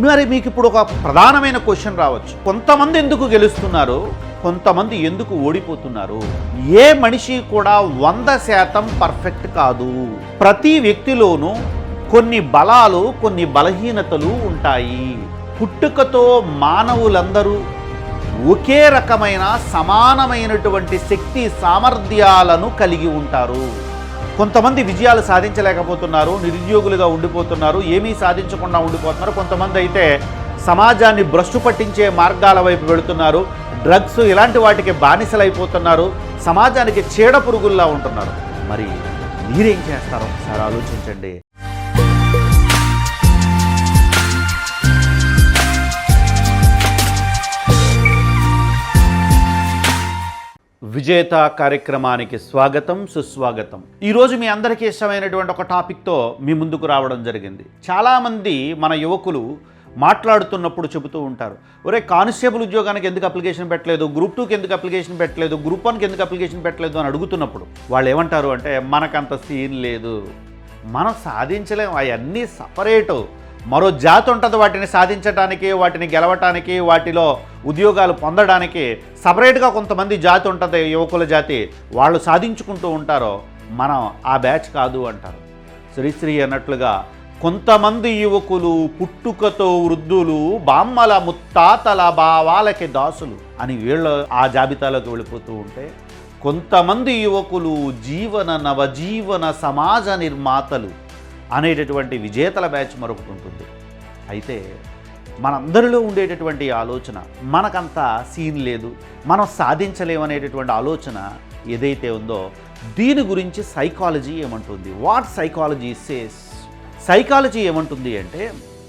మరి మీకు ఇప్పుడు ఒక ప్రధానమైన క్వశ్చన్ రావచ్చు. కొంతమంది ఎందుకు గెలుస్తున్నారు? కొంతమంది ఎందుకు ఓడిపోతున్నారు? ఏ మనిషి కూడా వంద శాతం పర్ఫెక్ట్ కాదు. ప్రతి వ్యక్తిలోనూ కొన్ని బలాలు కొన్ని బలహీనతలు ఉంటాయి. పుట్టుకతో మానవులందరూ ఒకే రకమైన సమానమైనటువంటి శక్తి సామర్థ్యాలను కలిగి ఉంటారు. కొంతమంది విజయాలు సాధించలేకపోతున్నారు నిరుద్యోగులుగా ఉండిపోతున్నారు ఏమీ సాధించకుండా ఉండిపోతున్నారు. కొంతమంది అయితే సమాజాన్ని భ్రష్టు పట్టించే మార్గాల వైపు వెళుతున్నారు. డ్రగ్స్ ఇలాంటి వాటికి బానిసలైపోతున్నారు. సమాజానికి చీడ పురుగుల్లా ఉంటున్నారు. మరి మీరేం చేస్తారో? ఒకసారి ఆలోచించండి. విజేత కార్యక్రమానికి స్వాగతం సుస్వాగతం. ఈరోజు మీ అందరికీ ఇష్టమైనటువంటి ఒక టాపిక్తో మీ ముందుకు రావడం జరిగింది. చాలామంది మన యువకులు మాట్లాడుతున్నప్పుడు చెబుతూ ఉంటారు ఒరే కానిస్టేబుల్ ఉద్యోగానికి ఎందుకు అప్లికేషన్ పెట్టలేదు? గ్రూప్ టూకి ఎందుకు అప్లికేషన్ పెట్టలేదు? గ్రూప్ వన్కి ఎందుకు అప్లికేషన్ పెట్టలేదు? అని అడుగుతున్నప్పుడు వాళ్ళు ఏమంటారు అంటే మనకంత సీన్ లేదు. మనం సాధించలేం. అవన్నీ సపరేటు. మరో జాతి ఉంటుంది వాటిని సాధించడానికి వాటిని గెలవటానికి వాటిలో ఉద్యోగాలు పొందడానికి సపరేట్గా కొంతమంది జాతి ఉంటుంది యువకుల జాతి. వాళ్ళు సాధించుకుంటూ ఉంటారో మనం ఆ బ్యాచ్ కాదు అంటారు. శ్రీశ్రీ అన్నట్లుగా కొంతమంది యువకులు పుట్టుకతో వృద్ధులు బామ్మల ముత్తాతల భావాలకి దాసులు అని వీళ్ళు ఆ జాబితాలోకి వెళ్ళిపోతూ ఉంటే కొంతమంది యువకులు జీవన నవజీవన సమాజ నిర్మాతలు అనేటటువంటి విజేతల బ్యాచ్ మరొకటి ఉంటుంది. అయితే మనందరిలో ఉండేటటువంటి ఆలోచన మనకంత సీన్ లేదు మనం సాధించలేమనేటటువంటి ఆలోచన ఏదైతే ఉందో దీని గురించి సైకాలజీ ఏమంటుంది? వాట్ సైకాలజీ సేస్ సైకాలజీ ఏమంటుంది అంటే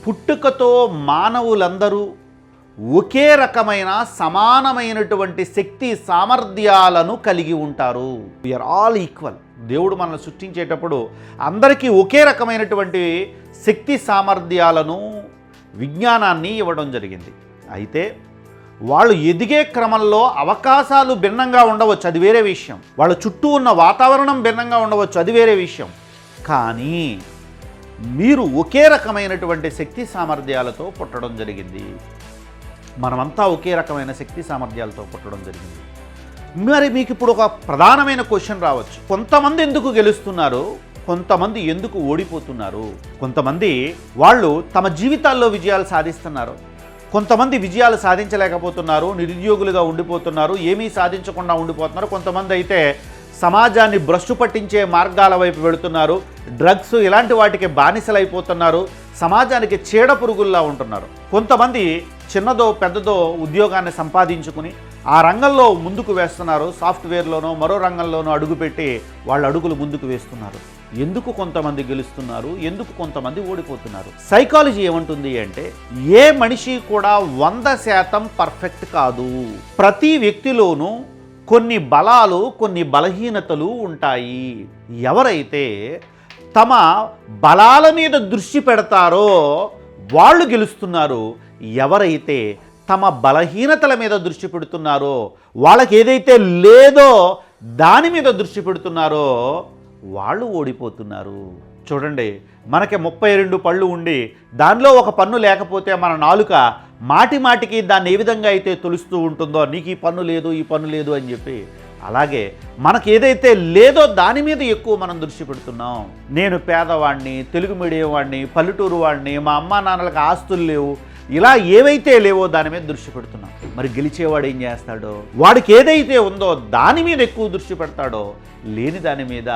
పుట్టుకతో మానవులందరూ ఒకే రకమైన సమానమైనటువంటి శక్తి సామర్థ్యాలను కలిగి ఉంటారు. వీఆర్ ఆల్ ఈక్వల్ దేవుడు మనల్ని సృష్టించేటప్పుడు అందరికీ ఒకే రకమైనటువంటి శక్తి సామర్థ్యాలను విజ్ఞానాన్ని ఇవ్వడం జరిగింది. అయితే వాళ్ళు ఎదిగే క్రమంలో అవకాశాలు భిన్నంగా ఉండవచ్చు అది వేరే విషయం. వాళ్ళ చుట్టూ ఉన్న వాతావరణం భిన్నంగా ఉండవచ్చు అది వేరే విషయం. కానీ మీరు ఒకే రకమైనటువంటి శక్తి సామర్థ్యాలతో పుట్టడం జరిగింది. మనమంతా ఒకే రకమైన శక్తి సామర్థ్యాలతో పుట్టడం జరిగింది. మరి మీకు ఇప్పుడు ఒక ప్రధానమైన క్వశ్చన్ రావచ్చు. కొంతమంది ఎందుకు గెలుస్తున్నారు? కొంతమంది ఎందుకు ఓడిపోతున్నారు? కొంతమంది వాళ్ళు తమ జీవితాల్లో విజయాలు సాధిస్తున్నారు. కొంతమంది విజయాలు సాధించలేకపోతున్నారు నిరుద్యోగులుగా ఉండిపోతున్నారు ఏమీ సాధించకుండా ఉండిపోతున్నారు. కొంతమంది అయితే సమాజాన్ని భ్రష్టు పట్టించే మార్గాల వైపు వెళుతున్నారు. డ్రగ్స్ ఇలాంటి వాటికి బానిసలైపోతున్నారు. సమాజానికి చీడ పురుగుల్లా ఉంటున్నారు. కొంతమంది చిన్నదో పెద్దదో ఉద్యోగాన్ని సంపాదించుకుని ఆ రంగంలో ముందుకు వేస్తున్నారు. సాఫ్ట్వేర్లోనో మరో రంగంలోనో అడుగుపెట్టి వాళ్ళ అడుగులు ముందుకు వేస్తున్నారు. ఎందుకు కొంతమంది గెలుస్తున్నారు? ఎందుకు కొంతమంది ఓడిపోతున్నారు? సైకాలజీ ఏమంటుంది అంటే ఏ మనిషి కూడా వంద శాతం పర్ఫెక్ట్ కాదు. ప్రతి వ్యక్తిలోనూ కొన్ని బలాలు కొన్ని బలహీనతలు ఉంటాయి. ఎవరైతే తమ బలాల మీద దృష్టి పెడతారో వాళ్ళు గెలుస్తున్నారు. ఎవరైతే తమ బలహీనతల మీద దృష్టి పెడుతున్నారో వాళ్ళకి ఏదైతే లేదో దాని మీద దృష్టి పెడుతున్నారో వాళ్ళు ఓడిపోతున్నారు. చూడండి మనకి ముప్పై రెండు పళ్ళు ఉండి దానిలో ఒక పన్ను లేకపోతే మన నాలుక మాటి మాటికి దాన్ని ఏ విధంగా అయితే తొలుస్తూ ఉంటుందో నీకు ఈ పన్ను లేదు ఈ పన్ను లేదు అని చెప్పి అలాగే మనకి ఏదైతే లేదో దాని మీద ఎక్కువ మనం దృష్టి పెడుతున్నాం. నేను పేదవాడిని తెలుగు మీడియం వాడిని పల్లెటూరు వాడిని మా అమ్మా నాన్నలకు ఆస్తులు లేవు ఇలా ఏవైతే లేవో దాని మీద దృష్టి పెడుతున్నాం. మరి గెలిచేవాడు ఏం చేస్తాడో? వాడికి ఏదైతే ఉందో దాని మీద ఎక్కువ దృష్టి పెడతాడో లేని దాని మీద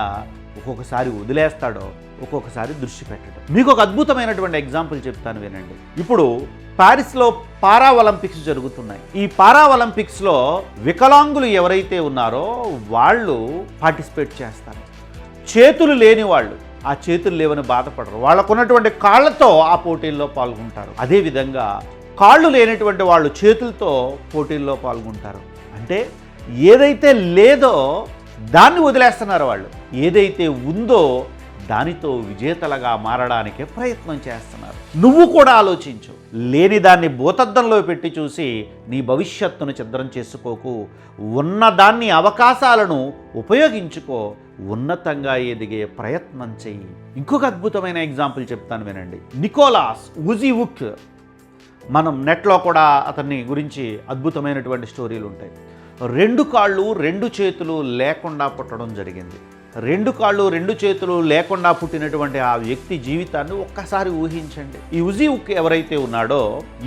ఒక్కొక్కసారి వదిలేస్తాడో ఒక్కొక్కసారి దృష్టి పెట్టడం. మీకు ఒక అద్భుతమైనటువంటి ఎగ్జాంపుల్ చెప్తాను వినండి. ఇప్పుడు పారిస్లో పారా ఒలింపిక్స్ జరుగుతున్నాయి. ఈ పారా ఒలింపిక్స్లో వికలాంగులు ఎవరైతే ఉన్నారో వాళ్ళు పార్టిసిపేట్ చేస్తారు. చేతులు లేని వాళ్ళు ఆ చేతులు లేవని బాధపడరు. వాళ్ళకున్నటువంటి కాళ్ళతో ఆ పోటీల్లో పాల్గొంటారు. అదేవిధంగా కాళ్ళు లేనటువంటి వాళ్ళు చేతులతో పోటీల్లో పాల్గొంటారు. అంటే ఏదైతే లేదో దాన్ని వదిలేస్తున్నారు వాళ్ళు. ఏదైతే ఉందో దానితో విజేతలుగా మారడానికే ప్రయత్నం చేస్తున్నారు. నువ్వు కూడా ఆలోచించు. లేని దాన్ని భూతద్దంలో పెట్టి చూసి నీ భవిష్యత్తును చిద్రం చేసుకోకు. ఉన్నదాన్ని అవకాశాలను ఉపయోగించుకో. ఉన్నతంగా ఎదిగే ప్రయత్నం చెయ్యి. ఇంకొక అద్భుతమైన ఎగ్జాంపుల్ చెప్తాను వినండి. నికోలాస్ ఉజీ ఉక్ మనం నెట్లో కూడా అతన్ని గురించి అద్భుతమైనటువంటి స్టోరీలు ఉంటాయి రెండు కాళ్ళు రెండు చేతులు లేకుండా పుట్టడం జరిగింది. రెండు కాళ్ళు రెండు చేతులు లేకుండా పుట్టినటువంటి ఆ వ్యక్తి జీవితాన్ని ఒక్కసారి ఊహించండి. ఈ ఉజీ ఉక్ ఎవరైతే ఉన్నాడో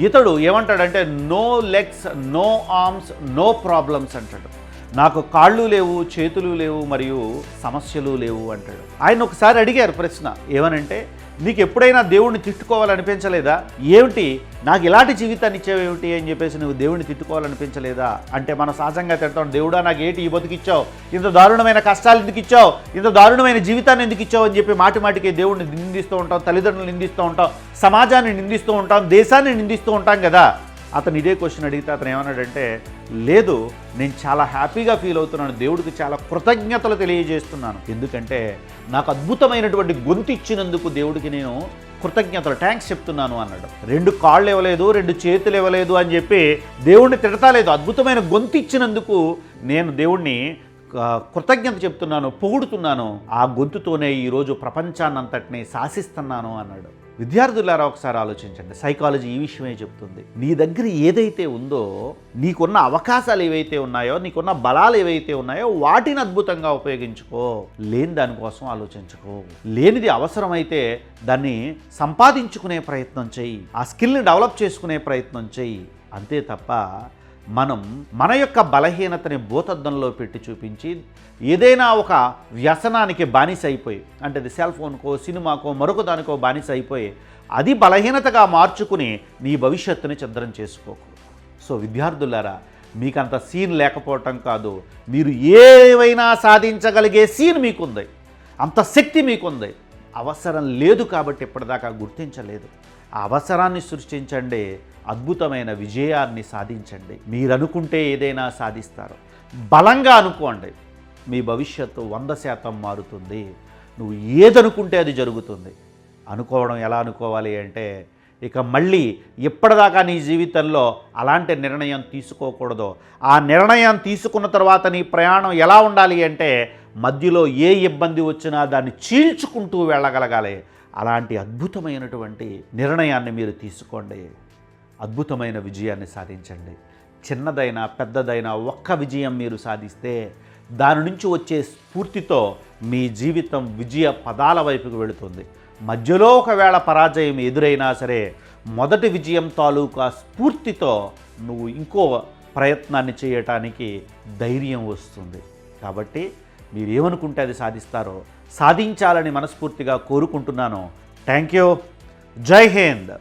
ఇతడు ఏమంటాడంటే no legs no arms no problems అంటాడు. నాకు కాళ్ళు లేవు చేతులు లేవు మరియు సమస్యలు లేవు అంటాడు. ఆయన ఒకసారి అడిగారు ప్రశ్న ఏమనంటే నీకు ఎప్పుడైనా దేవుణ్ణి తిట్టుకోవాలనిపించలేదా? ఏమిటి? నాకు ఇలాంటి జీవితాన్ని ఇచ్చావేమిటి అని చెప్పేసి నువ్వు దేవుణ్ణి తిట్టుకోవాలనిపించలేదా? అంటే మన సహజంగా తిడతాం దేవుడా నాకు ఏంటి ఈ బతుకిచ్చావు? ఇంత దారుణమైన కష్టాలు ఎందుకు ఇచ్చావు? ఇంత దారుణమైన జీవితాన్ని ఎందుకు ఇచ్చావు? అని చెప్పి మాటి మాటికి దేవుణ్ణి నిందిస్తూ ఉంటాం తల్లిదండ్రులు నిందిస్తూ ఉంటాం సమాజాన్ని నిందిస్తూ ఉంటాం దేశాన్ని నిందిస్తూ ఉంటాం కదా? అతను ఇదే క్వశ్చన్ అడిగితే అతను ఏమన్నాడంటే లేదు నేను చాలా హ్యాపీగా ఫీల్ అవుతున్నాను. దేవుడికి చాలా కృతజ్ఞతలు తెలియజేస్తున్నాను. ఎందుకంటే నాకు అద్భుతమైనటువంటి గొంతు ఇచ్చినందుకు దేవుడికి నేను కృతజ్ఞతలు థ్యాంక్స్ చెప్తున్నాను అన్నాడు. రెండు కాళ్ళు ఇవ్వలేదు రెండు చేతులు ఇవ్వలేదు అని చెప్పి దేవుడిని తిడతలేదు. అద్భుతమైన గొంతు ఇచ్చినందుకు నేను దేవుణ్ణి కృతజ్ఞత చెప్తున్నాను పొగుడుతున్నాను. ఆ గొంతుతోనే ఈరోజు ప్రపంచాన్నంతటిని శాసిస్తున్నాను అన్నాడు. విద్యార్థులారా ఒకసారి ఆలోచించండి. సైకాలజీ ఈ విషయమే చెప్తుంది. నీ దగ్గర ఏదైతే ఉందో నీకున్న అవకాశాలు ఏవైతే ఉన్నాయో నీకున్న బలాలు ఏవైతే ఉన్నాయో వాటిని అద్భుతంగా ఉపయోగించుకో. లేని దానికోసం ఆలోచించుకో. లేనిది అవసరమైతే దాన్ని సంపాదించుకునే ప్రయత్నం చెయ్యి ఆ స్కిల్ని డెవలప్ చేసుకునే ప్రయత్నం చెయ్యి అంతే తప్ప మనం మన యొక్క బలహీనతని భూతద్దంలో పెట్టి చూపించి ఏదైనా ఒక వ్యసనానికి బానిస అయిపోయి అంటే అది సెల్ ఫోన్కో సినిమాకో మరొక దానికో బానిస అయిపోయి అది బలహీనతగా మార్చుకుని నీ భవిష్యత్తుని ఛిద్రం చేసుకోకు. సో విద్యార్థులారా మీకంత సీన్ లేకపోవటం కాదు మీరు ఏవైనా సాధించగలిగే సీన్ మీకుంది అంత శక్తి మీకుంది. అవసరం లేదు కాబట్టి ఇప్పటిదాకా గుర్తించలేదు. అవసరాన్ని సృష్టించండి అద్భుతమైన విజయాన్ని సాధించండి. మీరనుకుంటే ఏదైనా సాధిస్తారు. బలంగా అనుకోండి మీ భవిష్యత్తు వంద శాతం మారుతుంది. నువ్వు ఏదనుకుంటే అది జరుగుతుంది. అనుకోవడం ఎలా అనుకోవాలి అంటే ఇక మళ్ళీ ఎప్పటిదాకా నీ జీవితంలో అలాంటి నిర్ణయం తీసుకోకూడదు. ఆ నిర్ణయం తీసుకున్న తర్వాత నీ ప్రయాణం ఎలా ఉండాలి అంటే మధ్యలో ఏ ఇబ్బంది వచ్చినా దాన్ని చీల్చుకుంటూ వెళ్ళగలగాలి. అలాంటి అద్భుతమైనటువంటి నిర్ణయాన్ని మీరు తీసుకోండి. అద్భుతమైన విజయాన్ని సాధించండి. చిన్నదైనా పెద్దదైనా ఒక్క విజయం మీరు సాధిస్తే దాని నుంచి వచ్చే స్ఫూర్తితో మీ జీవితం విజయ పదాల వైపుకు వెళుతుంది. మధ్యలో ఒకవేళ పరాజయం ఎదురైనా సరే మొదటి విజయం తాలూకా స్ఫూర్తితో నువ్వు ఇంకో ప్రయత్నాన్ని చేయటానికి ధైర్యం వస్తుంది. కాబట్టి మీరు ఏమనుకుంటే అది సాధిస్తారో సాధించాలని మనస్ఫూర్తిగా కోరుకుంటున్నాను. థ్యాంక్ యూ జై హింద్.